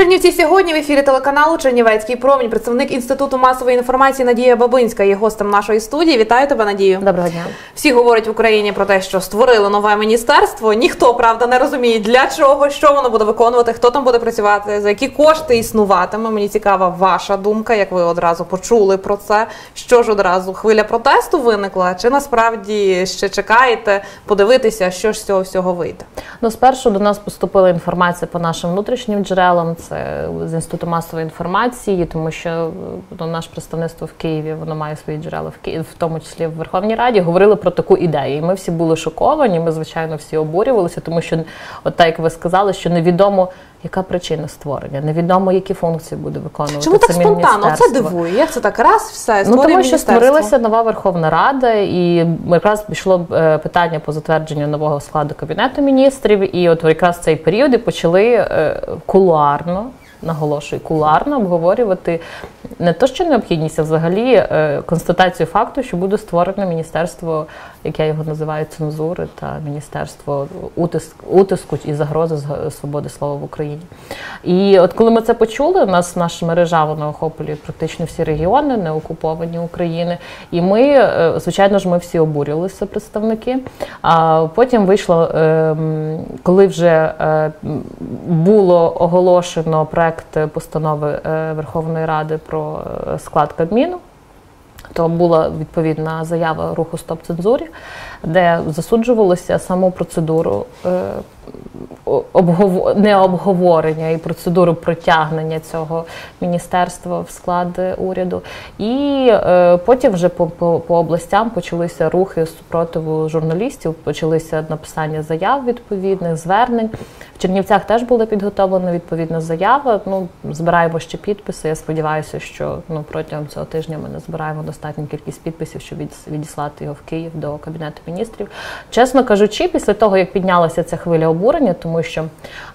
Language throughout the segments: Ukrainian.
Чернівці сьогодні в ефірі телеканалу Чернівецький промінь, представник інституту масової інформації Надія Бабинська є гостем нашої студії. Вітаю тебе, Надію. Доброго дня. Всі говорять в Україні про те, що створили нове міністерство. Ніхто правда не розуміє для чого, що воно буде виконувати, хто там буде працювати, за які кошти існуватиме. Мені цікава ваша думка, як ви одразу почули про це. Що ж одразу хвиля протесту виникла? Чи насправді ще чекаєте подивитися, що ж з цього всього вийде? Ну, спершу до нас поступила інформація по нашим внутрішнім джерелам. Це з інституту масової інформації, тому що ну, наше представництво в Києві воно має свої джерела в Києві, в тому числі в Верховній Раді, говорили про таку ідею. І ми всі були шоковані. Ми, звичайно, всі обурювалися, тому що, от так як ви сказали, що невідомо. Яка причина створення? Невідомо, які функції буде виконувати. Чому так спонтанно? Це дивує. Як це так раз, все Ну тому що створилася нова Верховна Рада, і якраз пішло е, питання по затвердженню нового складу кабінету міністрів. І от якраз цей період і почали е, кулуарно наголошую, куларно обговорювати не то, що необхідність, а взагалі е, констатацію факту, що буде створено міністерство, як я його називаю, цензури та міністерство утиск, утиску і загрози свободи слова в Україні. І от коли ми це почули, у нас наша мережа вона охоплює практично всі регіони, не окуповані України. І ми, е, звичайно ж, ми всі обурювалися, представники. А потім вийшло, ем, коли вже е, було оголошено проект постанови е, Верховної Ради про склад Кабміну. То була відповідна заява руху Стоп цензурі, де засуджувалося саму процедуру е, не обговорення і процедуру протягнення цього міністерства в склад уряду. І е, потім вже по, по, по областям почалися рухи супротиву журналістів, почалися написання заяв відповідних звернень. В Чернівцях теж була підготовлена відповідна заява. Ну, збираємо ще підписи. Я сподіваюся, що ну протягом цього тижня ми не збираємо достатню кількість підписів, щоб відіслати його в Київ до кабінету міністрів. Чесно кажучи, після того як піднялася ця хвиля обурення, тому що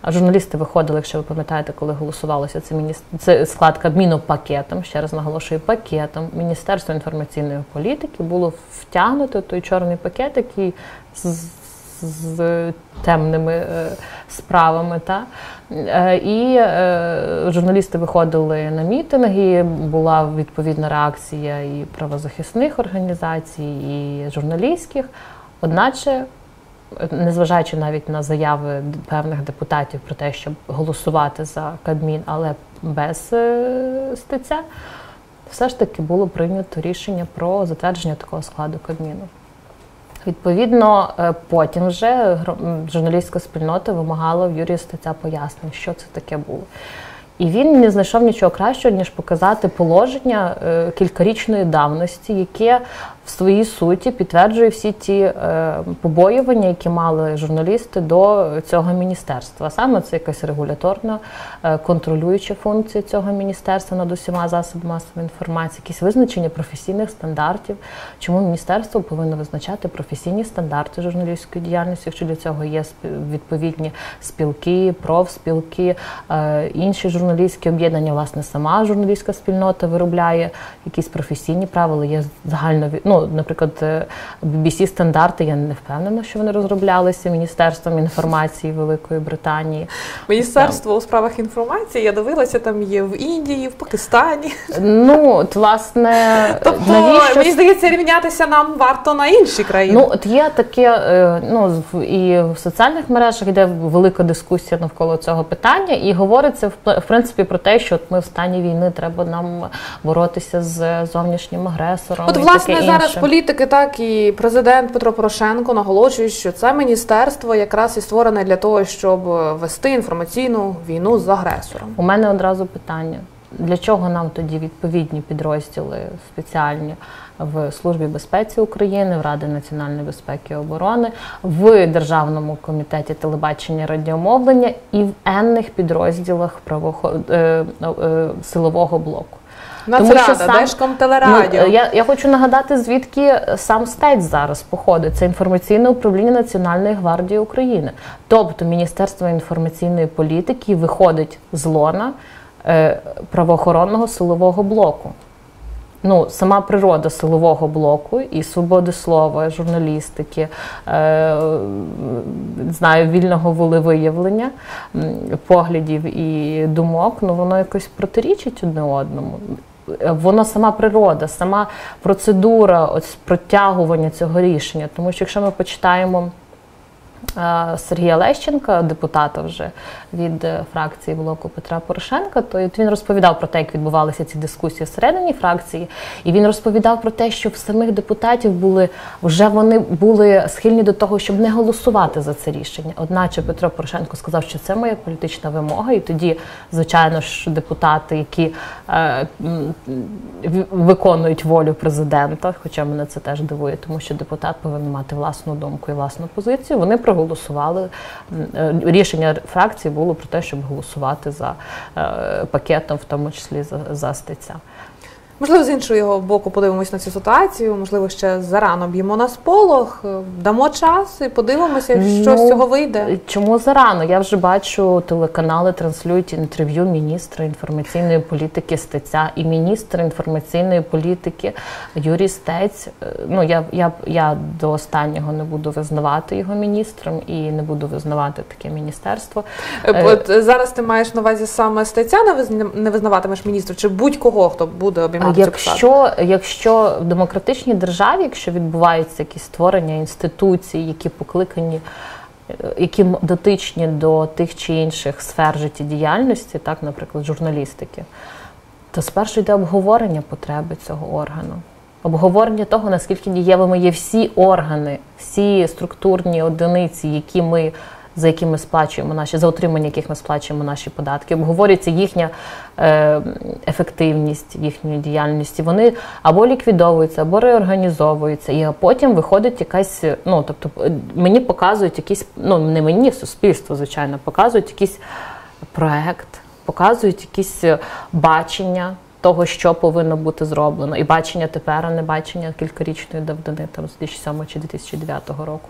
журналісти виходили, якщо ви пам'ятаєте, коли голосувалося це міністр... це склад Кабміну пакетом. Ще раз наголошую, пакетом Міністерство інформаційної політики було втягнуто той чорний пакет, який з темними е, справами. Та? Е, і е, журналісти виходили на мітинги, була відповідна реакція і правозахисних організацій, і журналістських. Одначе, незважаючи навіть на заяви певних депутатів про те, щоб голосувати за Кабмін, але без стеця, все ж таки було прийнято рішення про затвердження такого складу Кабміну. Відповідно, е, потім вже журналістська спільнота вимагала в Юрія Стеця пояснень, що це таке було. І він не знайшов нічого кращого, ніж показати положення е, кількарічної давності, яке в своїй суті підтверджує всі ті е, побоювання, які мали журналісти до цього міністерства. Саме це якась регуляторна е, контролююча функція цього міністерства над усіма засобами масової інформації, якісь визначення професійних стандартів. Чому міністерство повинно визначати професійні стандарти журналістської діяльності, якщо для цього є відповідні спілки, профспілки, е, інші журналістські об'єднання, власне, сама журналістська спільнота виробляє якісь професійні правила, є загально ну, ну, наприклад, BBC е, стандарти, я не впевнена, що вони розроблялися Міністерством інформації Великої Британії. Міністерство там. у справах інформації я дивилася, там є в Індії, в Пакистані. Ну, от, власне, тобто, навіщо... мені здається, рівнятися нам варто на інші країни. Ну, от є таке, е, ну і в соціальних мережах йде велика дискусія навколо цього питання, і говориться в принципі про те, що от ми в стані війни треба нам боротися з зовнішнім агресором. От, і власне, таке зараз зараз політики, так і президент Петро Порошенко наголошують, що це міністерство якраз і створене для того, щоб вести інформаційну війну з агресором. У мене одразу питання: для чого нам тоді відповідні підрозділи спеціальні? В службі безпеці України, в Ради національної безпеки і оборони, в Державному комітеті телебачення радіомовлення і в енних підрозділах правохо... Е, е, силового блоку. Нацрада, сам, Держкомтелерадіо. Ну, я я хочу нагадати, звідки сам стець зараз походить. Це інформаційне управління Національної гвардії України. Тобто Міністерство інформаційної політики виходить з лона е, правоохоронного силового блоку. ну, сама природа силового блоку і свободи слова, журналістики, е, знаю, вільного волевиявлення, поглядів і думок, ну воно якось протирічить одне одному. Воно сама природа, сама процедура ось протягування цього рішення. Тому що якщо ми почитаємо. Сергія Лещенка, депутата вже від е, фракції блоку Петра Порошенка, то він розповідав про те, як відбувалися ці дискусії всередині фракції, і він розповідав про те, що в самих депутатів були вже вони були схильні до того, щоб не голосувати за це рішення. Одначе Петро Порошенко сказав, що це моя політична вимога, і тоді, звичайно ж, депутати, які е, виконують волю президента, хоча мене це теж дивує, тому що депутат повинен мати власну думку і власну позицію. Вони проголосували. Е, рішення фракції було про те, щоб голосувати за е, пакетом, в тому числі за, за стеця. Можливо, з іншого боку, подивимось на цю ситуацію. Можливо, ще зарано б'ємо на сполох, е, дамо час і подивимося, що ну, з цього вийде. Чому зарано? Я вже бачу телеканали транслюють інтерв'ю міністра інформаційної політики Стеця і міністра інформаційної політики Юрій Стець. Е, ну я я, я до останнього не буду визнавати його міністром і не буду визнавати таке міністерство. Е, от зараз ти маєш на увазі саме Стеця, не визнаватимеш міністру, чи будь-кого хто буде обіймати Якщо якщо в демократичній державі, якщо відбуваються якісь створення інституцій, які покликані, е, які дотичні до тих чи інших сфер життєдіяльності, так, наприклад, журналістики, то спершу йде обговорення потреби цього органу. Обговорення того, наскільки дієвими є всі органи, всі структурні одиниці, які ми за які ми сплачуємо наші, за отримання яких ми сплачуємо наші податки, обговорюється їхня е, ефективність їхньої діяльності. Вони або ліквідовуються, або реорганізовуються, і потім виходить якась. Ну тобто мені показують якісь, ну не мені, суспільство, звичайно, показують якийсь проект, показують якісь бачення. Того, що повинно бути зроблено, і бачення тепер, а не бачення кількарічної давнини, там з 2007 чи 2009 року.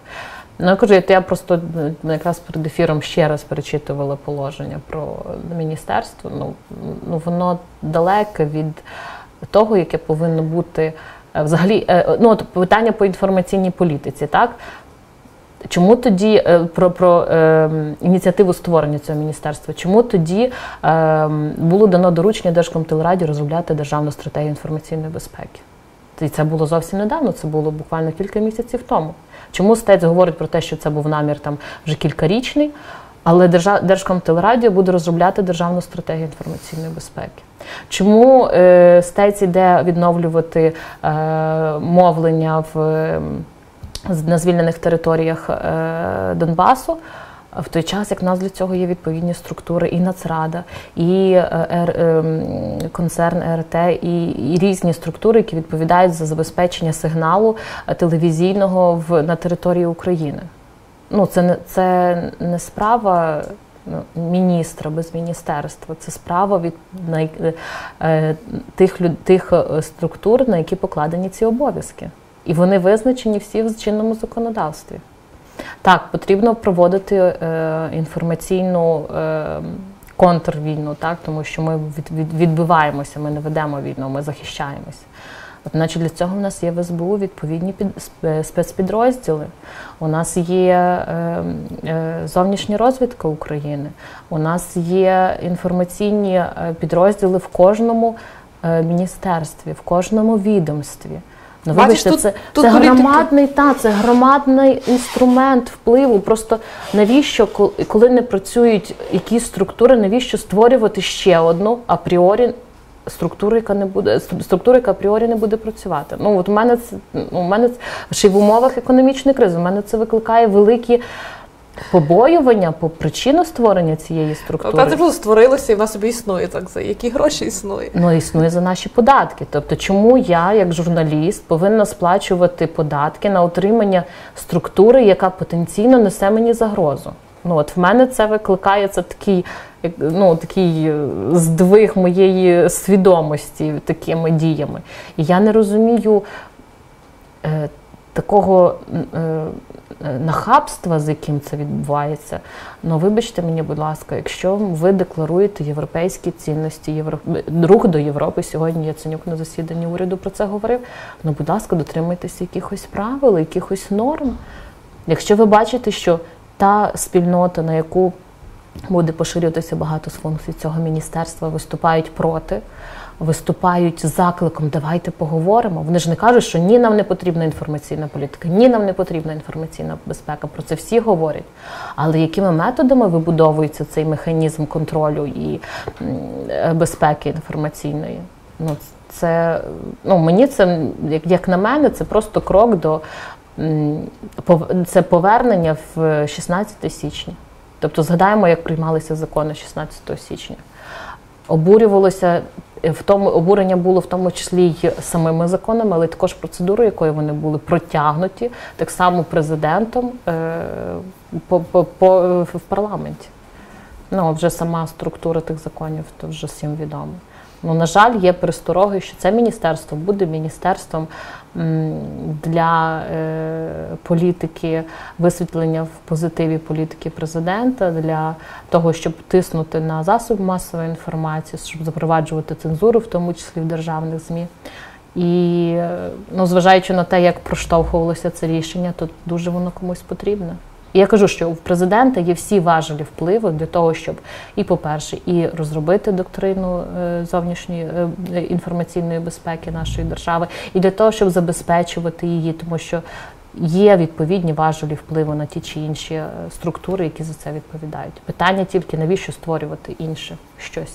Ну, я кажу, я просто ну, якраз перед ефіром ще раз перечитувала положення про міністерство. Ну, ну воно далеке від того, яке повинно бути е, взагалі. Е, ну, от питання по інформаційній політиці, так? Чому тоді е, про про е, ініціативу створення цього міністерства? Чому тоді е, було дано доручення Держкомтелераді розробляти державну стратегію інформаційної безпеки? І це було зовсім недавно, це було буквально кілька місяців тому. Чому стець говорить про те, що це був намір там вже кількарічний, але Держкомтелерадіо буде розробляти державну стратегію інформаційної безпеки? Чому е, стець іде відновлювати е, мовлення в, на звільнених територіях е, Донбасу? В той час, як в нас для цього є відповідні структури, і Нацрада, і е, ем, концерн РТ, і, різні структури, які відповідають за забезпечення сигналу е, телевізійного в на території України. Ну, це не це не справа. Ну, міністра без міністерства це справа від на, е, тих тих структур, на які покладені ці обов'язки, і вони визначені всі в чинному законодавстві. Так, потрібно проводити е, інформаційну е, контрвійну, так, тому що ми від, від, відбиваємося, ми не ведемо війну, ми захищаємося. Значить, для цього в нас є в СБУ відповідні під, спецпідрозділи. У нас є е, е, зовнішня розвідка України, у нас є інформаційні е, підрозділи в кожному е, міністерстві, в кожному відомстві. Ну, вибачте, тут, це тут це громадний та це громадний інструмент впливу. Просто навіщо, коли не працюють якісь структури, навіщо створювати ще одну апріорі структуру, яка не буде структура, яка апріорі не буде працювати? Ну от у мене це у мене ще й в умовах економічної кризи. У мене це викликає великі побоювання по причину створення цієї структури. Та це просто створилося і вона собі існує. Так за які гроші існує? Ну існує за наші податки. Тобто, чому я, як журналіст, повинна сплачувати податки на утримання структури, яка потенційно несе мені загрозу? Ну от в мене це викликає це такий, ну такий е, здвиг моєї свідомості такими діями. І я не розумію. Е, такого е, е, нахабства, з яким це відбувається. Ну, вибачте мені, будь ласка, якщо ви декларуєте європейські цінності, євро... рух до Європи, сьогодні Яценюк на засіданні уряду про це говорив. Ну, будь ласка, дотримуйтеся якихось правил, якихось норм. Якщо ви бачите, що та спільнота, на яку буде поширюватися багато з функцій цього міністерства, виступають проти, виступають з закликом Давайте поговоримо. Вони ж не кажуть, що ні, нам не потрібна інформаційна політика, ні, нам не потрібна інформаційна безпека. Про це всі говорять. Але якими методами вибудовується цей механізм контролю і безпеки інформаційної? Ну, це ну мені це як на мене, це просто крок до це повернення в 16 січня. Тобто згадаємо, як приймалися закони 16 січня. Обурювалося в тому обурення було в тому числі й самими законами, але також процедурою, якою вони були протягнуті, так само президентом е, по, по, по, в парламенті. Ну, вже сама структура тих законів, то вже всім відомо. Ну, на жаль, є перестороги, що це міністерство буде міністерством для е, політики висвітлення в позитиві політики президента, для того, щоб тиснути на засоби масової інформації, щоб запроваджувати цензуру, в тому числі в державних змі. І ну, зважаючи на те, як проштовхувалося це рішення, то дуже воно комусь потрібне. І я кажу, що у президента є всі важелі впливу для того, щоб і, по-перше, і розробити доктрину е, зовнішньої е, інформаційної безпеки нашої держави, і для того, щоб забезпечувати її, тому що є відповідні важелі впливу на ті чи інші е, структури, які за це відповідають. Питання тільки навіщо створювати інше щось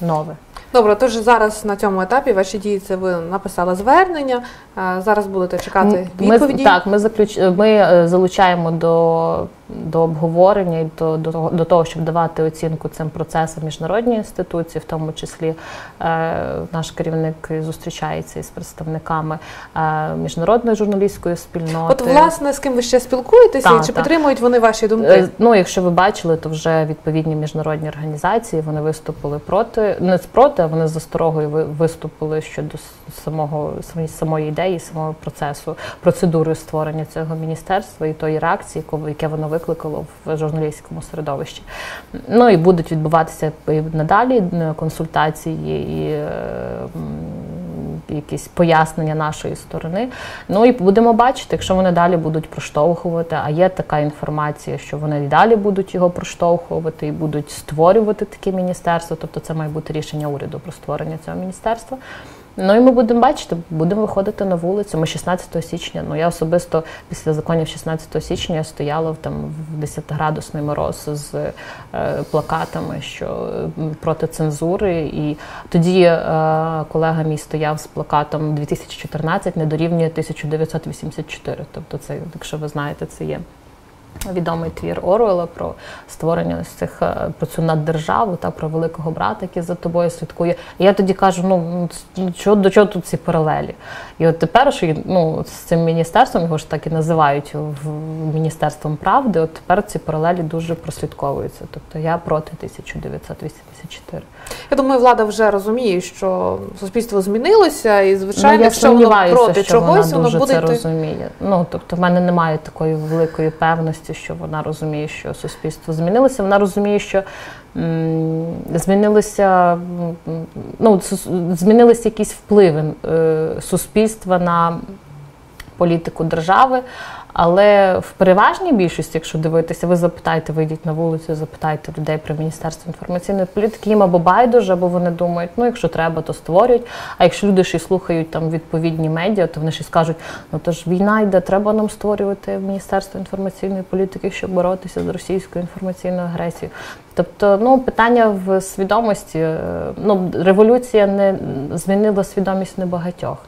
нове. Добре, тож зараз на цьому етапі ваші дії це ви написали звернення. Зараз будете чекати відповіді. Ми, так, ми заключ... ми залучаємо до до обговорення і до, до, до того, щоб давати оцінку цим процесам міжнародні інституції, в тому числі е, наш керівник зустрічається із представниками е, міжнародної журналістської спільноти. От власне з ким ви ще спілкуєтеся, та, і чи та. підтримують вони ваші думки? Е, ну, якщо ви бачили, то вже відповідні міжнародні організації вони виступили проти, не проти, а вони з засторогою виступили щодо самого самої ідеї, самого процесу, процедури створення цього міністерства і тої реакції, яке воно викликало в журналістському середовищі. Ну і будуть відбуватися надалі консультації і е, якісь пояснення нашої сторони. Ну і будемо бачити, якщо вони далі будуть проштовхувати, а є така інформація, що вони і далі будуть його проштовхувати і будуть створювати таке міністерство. Тобто це має бути рішення уряду про створення цього міністерства. Ну і ми будемо бачити, будемо виходити на вулицю. Ми 16 січня. Ну я особисто після законів 16 січня я стояла там в 10-градусний мороз з е, плакатами, що проти цензури. І тоді е, колега мій стояв з плакатом 2014 не дорівнює 1984. Тобто, це, якщо ви знаєте, це є відомий твір Оруела про створення цих е, про цю наддержаву та про великого брата, який за тобою слідкує. І я тоді кажу: ну що до чого тут ці паралелі? І от тепер що ну, з цим міністерством його ж так і називають в міністерством правди. От тепер ці паралелі дуже прослідковуються. Тобто я проти 1984. Я думаю, влада вже розуміє, що суспільство змінилося, і звичайно, ну, якщо воно проти що чогось, вона воно буде це розуміє. Ну тобто, в мене немає такої великої певності, що вона розуміє, що суспільство змінилося. Вона розуміє, що змінилися ну, змінилися якісь впливи е, суспільства на політику держави. Але в переважній більшості, якщо дивитися, ви запитаєте, вийдіть на вулицю, запитайте людей про міністерство інформаційної політики, їм або байдуже, або вони думають, ну якщо треба, то створюють. А якщо люди ще й слухають там відповідні медіа, то вони ще скажуть, ну то ж війна йде, треба нам створювати міністерство інформаційної політики, щоб боротися з російською інформаційною агресією. Тобто, ну питання в свідомості, е, ну революція не змінила свідомість небагатьох.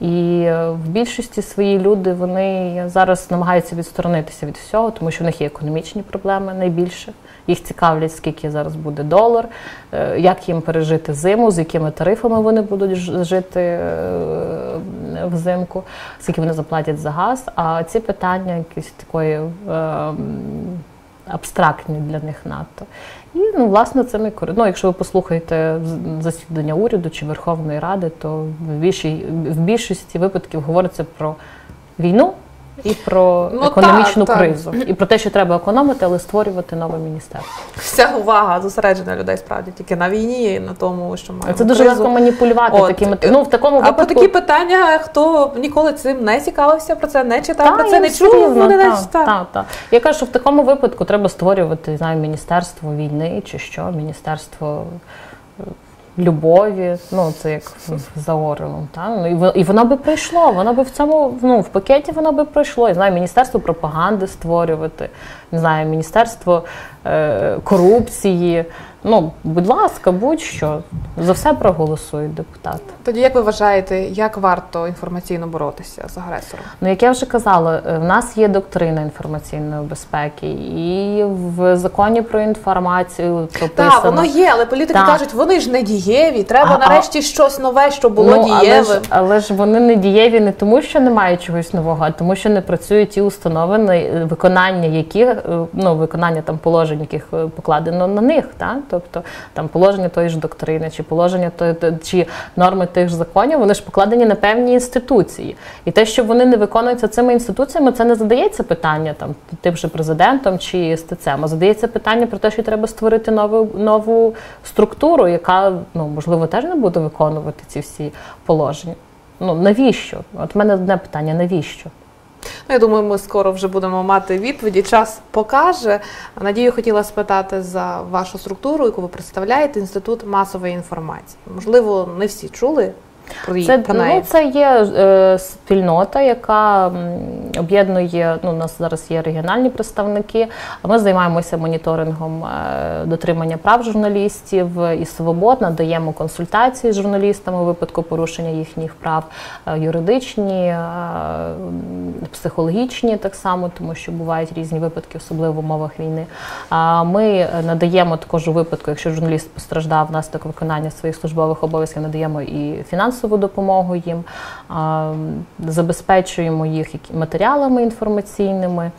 І е, в більшості свої люди вони зараз намагаються відсторонитися від всього, тому що в них є економічні проблеми найбільше. Їх цікавлять, скільки зараз буде долар, е, як їм пережити зиму, з якими тарифами вони будуть жити е, взимку, скільки вони заплатять за газ. А ці питання якісь такої абстрактні для них надто. І ну, власне це ми ну, Якщо ви послухаєте засідання уряду чи Верховної Ради, то в в більшості випадків говориться про війну і про Ну, економічну так, так. кризу, і про те, що треба економити, але створювати нове міністерство. Вся увага зосереджена людей справді тільки на війні і на тому, що маємо Це дуже кризу. легко маніпулювати От, такими. е, Ну в такому А випадку по такі питання, хто ніколи цим не цікавився, про це не читав, Та, про це не чув, не та, та, та. Я кажу, що в такому випадку треба створювати знаю, міністерство війни чи що, міністерство любові. Ну це як за Орелом. Та? Ну, і, і воно би прийшло. Воно би в цьому ну, в пакеті воно би пройшло. Я знаю, міністерство пропаганди створювати, не знаю, міністерство е, корупції. Ну, будь ласка, будь-що за все проголосують депутати. Тоді як ви вважаєте, як варто інформаційно боротися з агресором? Ну, як я вже казала, е, в нас є доктрина інформаційної безпеки, і в законі про інформацію прописано. Так, воно є, але політики Так. кажуть, вони ж не дієві. Треба А- а- нарешті щось нове, що було ну, але дієвим. ж, але ж вони не дієві не тому, що немає чогось нового, а тому, що не працюють ті установи, на виконання яких е, ну виконання там положень, яких е, покладено на них, так? Тобто там положення тої ж доктрини, чи положення то- чи норми тих ж законів, вони ж покладені на певні інституції. І те, що вони не виконуються цими інституціями, це не задається питання там тим же президентом чи стецем, а задається питання про те, що треба створити нову нову структуру, яка ну можливо теж не буде виконувати ці всі положення. Ну навіщо? От в мене одне питання: навіщо? Ну, я думаю, ми скоро вже будемо мати відповіді. Час покаже. Надію, хотіла спитати за вашу структуру, яку ви представляєте, інститут масової інформації. Можливо, не всі чули Це, про неї. ну, це є е, спільнота, яка об'єднує. Ну, у нас зараз є регіональні представники. Ми займаємося моніторингом е, дотримання прав журналістів і свобод, надаємо консультації з журналістами у випадку порушення їхніх прав, е, юридичні, е, психологічні так само, тому що бувають різні випадки, особливо в умовах війни. Ми надаємо також у випадку, якщо журналіст постраждав внаслідок виконання своїх службових обов'язків, надаємо і фінансову допомогу їм, забезпечуємо їх матеріалами інформаційними.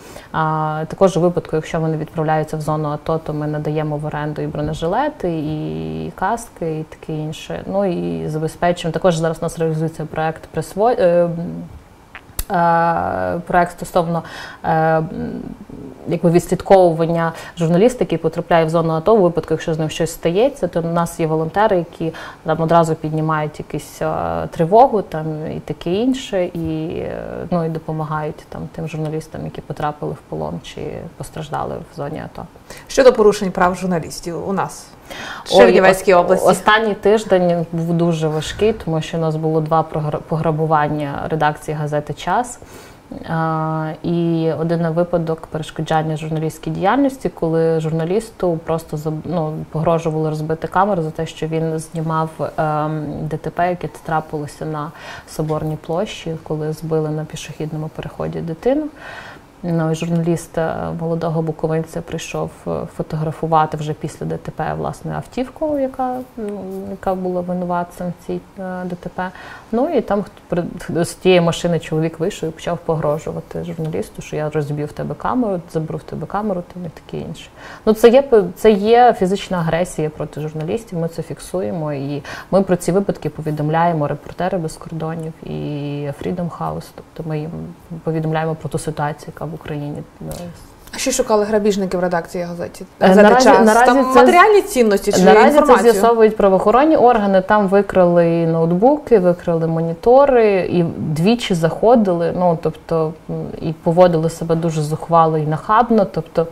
Також у випадку, якщо вони відправляються в зону АТО, то ми надаємо в оренду і бронежилети, і каски, і таке інше. Ну і забезпечуємо. Також зараз у нас реалізується проект присво... е, проект стосовно е, якби відслідковування журналіста, який потрапляє в зону АТО, у випадку, якщо з ним щось стається, то у нас є волонтери, які там одразу піднімають якусь е, тривогу там і таке інше, і ну і допомагають там тим журналістам, які потрапили в полон чи постраждали в зоні АТО. Щодо порушень прав журналістів у нас в Чернівецькій області. Останній тиждень був дуже важкий, тому що у нас було два пограбування редакції газети Час. І один випадок перешкоджання журналістській діяльності, коли журналісту просто ну, погрожували розбити камеру за те, що він знімав ем, ДТП, яке трапилося на Соборній площі, коли збили на пішохідному переході дитину. Ну, журналіст е, молодого буковинця прийшов е, фотографувати вже після ДТП власне автівку, яка, ну, яка була винуватцем в цій е, ДТП. Ну і там з тієї машини чоловік вийшов і почав погрожувати журналісту, що я розб'ю в тебе камеру, заберу в тебе камеру, там і таке інше. Ну це є це є фізична агресія проти журналістів. Ми це фіксуємо, і ми про ці випадки повідомляємо репортери без кордонів і Freedom House. Тобто ми їм повідомляємо про ту ситуацію, яка в Україні. А Що шукали грабіжники в редакції газеті? Е, наразі- «Час»? наразі Там це- матеріальні цінності чи Наразі це з'ясовують правоохоронні органи. Там викрали ноутбуки, викрали монітори, і двічі заходили. Ну тобто і поводили себе дуже зухвало і нахабно. Тобто,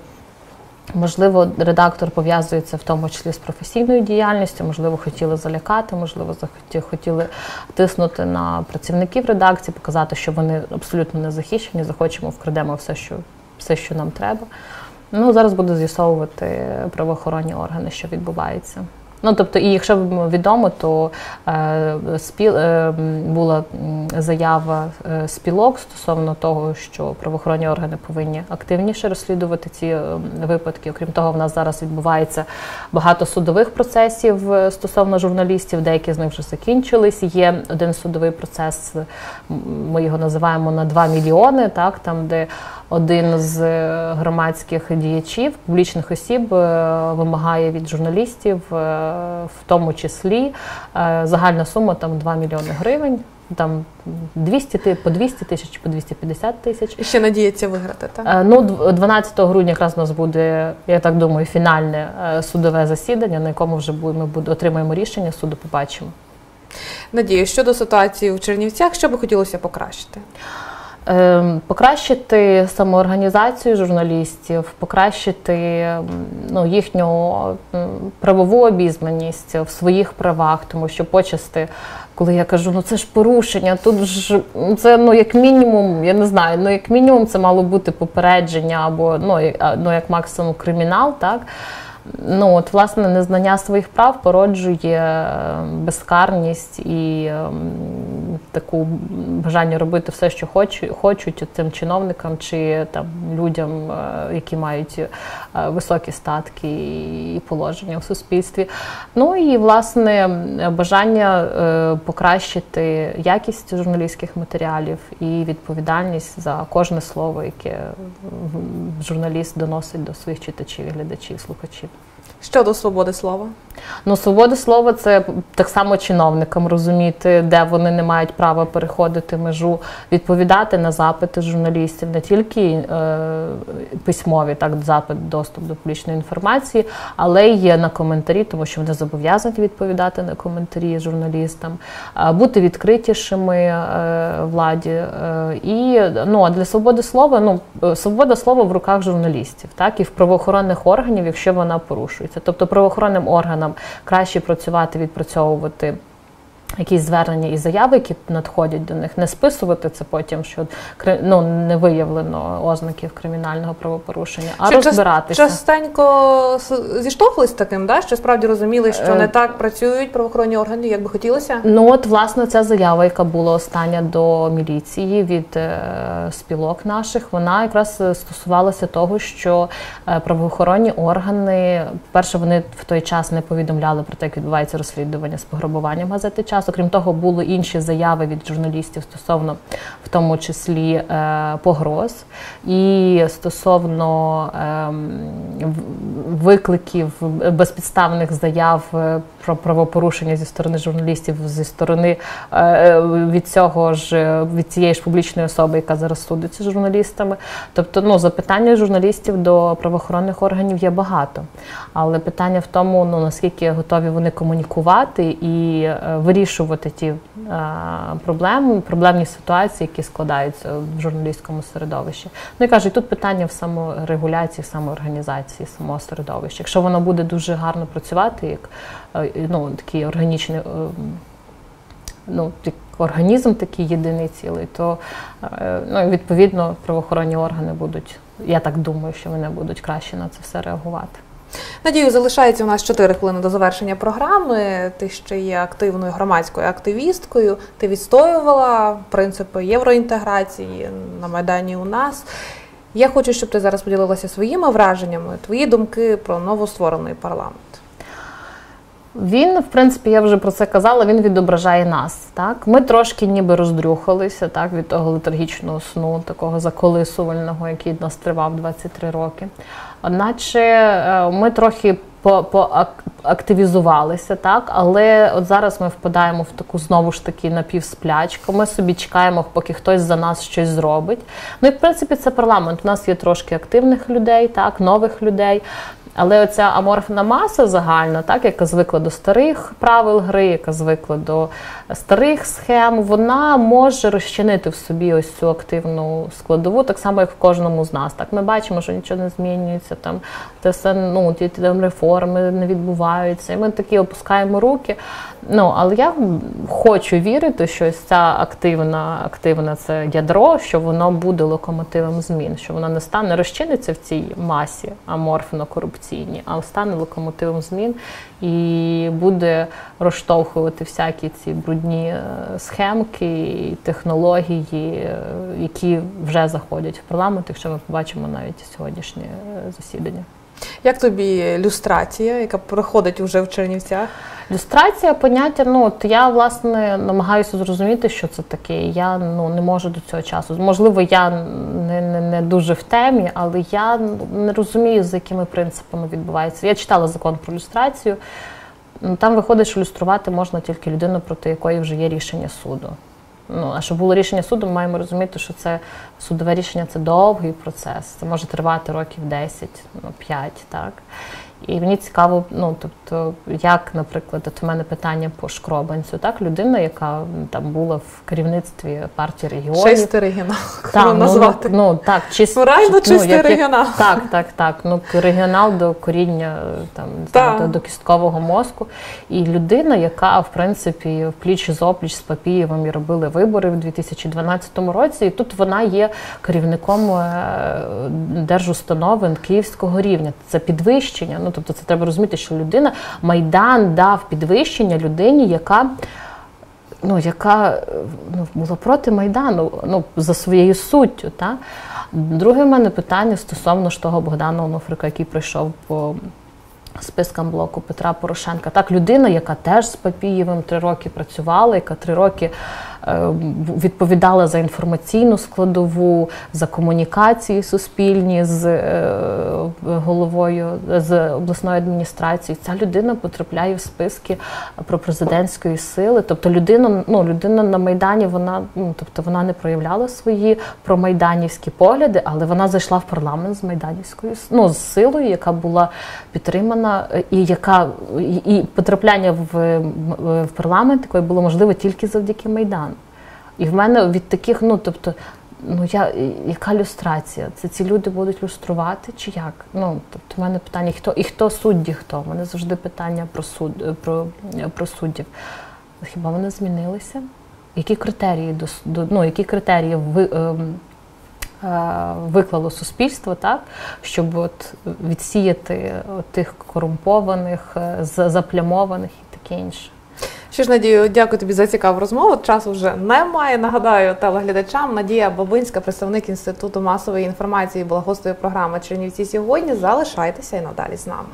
можливо, редактор пов'язується в тому числі з професійною діяльністю, можливо, хотіли залякати, можливо, хотіли тиснути на працівників редакції, показати, що вони абсолютно не захищені, захочемо, вкрадемо все, що все, що нам треба. Ну, зараз буду з'ясовувати правоохоронні органи, що відбувається. Ну, тобто, і якщо відомо, то е, спіл, е, була заява е, спілок стосовно того, що правоохоронні органи повинні активніше розслідувати ці е, випадки. Окрім того, в нас зараз відбувається багато судових процесів е, стосовно журналістів. Деякі з них вже закінчились. Є один судовий процес, ми його називаємо на 2 мільйони, так там де один з е, громадських діячів, публічних осіб е, вимагає від журналістів, е, в тому числі загальна сума там 2 мільйони гривень. Там 200, по 200 тисяч, по 250 тисяч. І ще надіється виграти, так? Ну, 12 грудня якраз у нас буде, я так думаю, фінальне судове засідання, на якому вже ми отримаємо рішення суду, побачимо. Надію, щодо ситуації в Чернівцях, що би хотілося покращити? Ем, покращити самоорганізацію журналістів, покращити ну, їхню правову обізнаність в своїх правах, тому що почасти, коли я кажу, ну це ж порушення, тут ж ну, це ну як мінімум, я не знаю, ну як мінімум це мало бути попередження або ну, ну як максимум кримінал, так. Ну от власне незнання своїх прав породжує ем, безкарність і ем, таку бажання робити все, що хочуть, хочуть тим чиновникам чи там людям, е, які мають е, високі статки і положення в суспільстві. Ну і власне бажання е, покращити якість журналістських матеріалів і відповідальність за кожне слово, яке журналіст доносить до своїх читачів, глядачів, слухачів. Щодо свободи слова. Ну, свобода слова це так само чиновникам розуміти, де вони не мають права переходити межу, відповідати на запити журналістів, не тільки е, письмові, так запит, доступ до публічної інформації, але й на коментарі, тому що вони зобов'язані відповідати на коментарі журналістам, е, бути відкритішими е, владі. Е, і ну а для свободи слова, ну свобода слова в руках журналістів, так і в правоохоронних органів, якщо вона порушується, тобто правоохоронним органам краще працювати, відпрацьовувати. Якісь звернення і заяви, які надходять до них, не списувати це потім, що ну, не виявлено ознаків кримінального правопорушення, а що розбиратися. Частенько зіштовхувались таким, да? що справді розуміли, що не е, так працюють правоохоронні органи, як би хотілося? Ну от власне ця заява, яка була остання до міліції від е, спілок наших, вона якраз стосувалася того, що е, правоохоронні органи, перше, вони в той час не повідомляли про те, як відбувається розслідування з пограбуванням газети час. Окрім того, були інші заяви від журналістів стосовно в тому числі е, погроз і стосовно е, викликів безпідставних заяв е, про правопорушення зі сторони журналістів, зі сторони е, від цього ж від цієї ж публічної особи, яка зараз судиться з журналістами. Тобто, ну запитання журналістів до правоохоронних органів є багато, але питання в тому, ну наскільки готові вони комунікувати і е, вирішувати вирішувати ті е, проблеми, проблемні ситуації, які складаються в журналістському середовищі. Ну і кажуть, тут питання в саморегуляції, самоорганізації, самого середовища. Якщо воно буде дуже гарно працювати, як е, ну, такий органічний. Е, ну, організм такий єдиний цілий, то ну, відповідно правоохоронні органи будуть, я так думаю, що вони будуть краще на це все реагувати. Надію, залишається у нас 4 хвилини до завершення програми. Ти ще є активною громадською активісткою. Ти відстоювала принципи євроінтеграції на Майдані у нас. Я хочу, щоб ти зараз поділилася своїми враженнями, твої думки про новостворений парламент. Він, в принципі, я вже про це казала, він відображає нас. Так? Ми трошки ніби роздрюхалися так, від того летаргічного сну, такого заколисувального, який нас тривав 23 роки. Одначе е, ми трохи поактивізувалися, так, але от зараз ми впадаємо в таку знову ж таки напівсплячку. Ми собі чекаємо, поки хтось за нас щось зробить. Ну і в принципі це парламент. У нас є трошки активних людей, так, нових людей. Але оця аморфна маса загальна, так яка звикла до старих правил гри, яка звикла до старих схем, вона може розчинити в собі ось цю активну складову, так само, як в кожному з нас. Так ми бачимо, що нічого не змінюється, там те все ну ті, ті там реформи не відбуваються. І ми такі опускаємо руки. Ну але я хочу вірити, що ось ця активна, активна це ядро, що воно буде локомотивом змін, що воно не стане розчиниться в цій масі аморфно корупційній, а стане локомотивом змін і буде розштовхувати всякі ці брудні схемки і технології, е, які вже заходять в парламент, якщо ми побачимо навіть сьогоднішнє е, засідання. Як тобі люстрація, яка проходить уже в Чернівцях? Люстрація поняття, ну от я власне намагаюся зрозуміти, що це таке. Я ну не можу до цього часу. Можливо, я не, не, не дуже в темі, але я не розумію, за якими принципами відбувається. Я читала закон про люстрацію. Ну, Там виходить, що люструвати можна тільки людину, проти якої вже є рішення суду. Ну, а щоб було рішення суду, ми маємо розуміти, що це судове рішення це довгий процес. Це може тривати років 10, ну, 5, так. І мені цікаво, ну тобто, як, наприклад, от у мене питання по шкробанцю, так, людина, яка там була в керівництві партії регіонів. Чистий регіонал. Так, ну, назвати. Ну, ну, так, чист, Райно ну, чистий як- як- регіонал. Так, так, так. Ну, регіонал до коріння там, Так. до, до кісткового мозку. І людина, яка, в принципі, в пліч з опліч з Папієвим і робили вибори в 2012 році. І тут вона є керівником е, держустанови київського рівня. Це підвищення. Ну, тобто, це треба розуміти, що людина Майдан дав підвищення людині, яка ну, яка ну, була проти Майдану ну, за своєю суттю. Та? Друге в мене питання стосовно ж того Богдана Онуфрика, який пройшов по спискам блоку Петра Порошенка. Так, людина, яка теж з Папієвим три роки працювала, яка три роки відповідала за інформаційну складову, за комунікації суспільні з е, головою, з обласною адміністрацією. Ця людина потрапляє в списки пропрезидентської сили. Тобто людина, ну, людина на Майдані, вона, ну, тобто вона не проявляла свої промайданівські погляди, але вона зайшла в парламент з майданівською ну, з силою, яка була підтримана, е, і яка і, потрапляння в, в парламент такої було можливе тільки завдяки Майдану. І в мене від таких, ну тобто, ну я яка люстрація? Це ці люди будуть люструвати чи як? Ну тобто, в мене питання, хто і хто судді, хто? У мене завжди питання про суд про, про суддів. Хіба вони змінилися? Які критерії до, до ну, які критерії ви, ем, е, виклало суспільство, так, щоб от відсіяти от тих корумпованих, е, заплямованих і таке інше. Що ж, Надію, дякую тобі за цікаву розмову. Часу вже немає. Нагадаю телеглядачам. Надія Бабинська, представник Інституту масової інформації, була гостею програми Чернівці сьогодні. Залишайтеся і надалі з нами.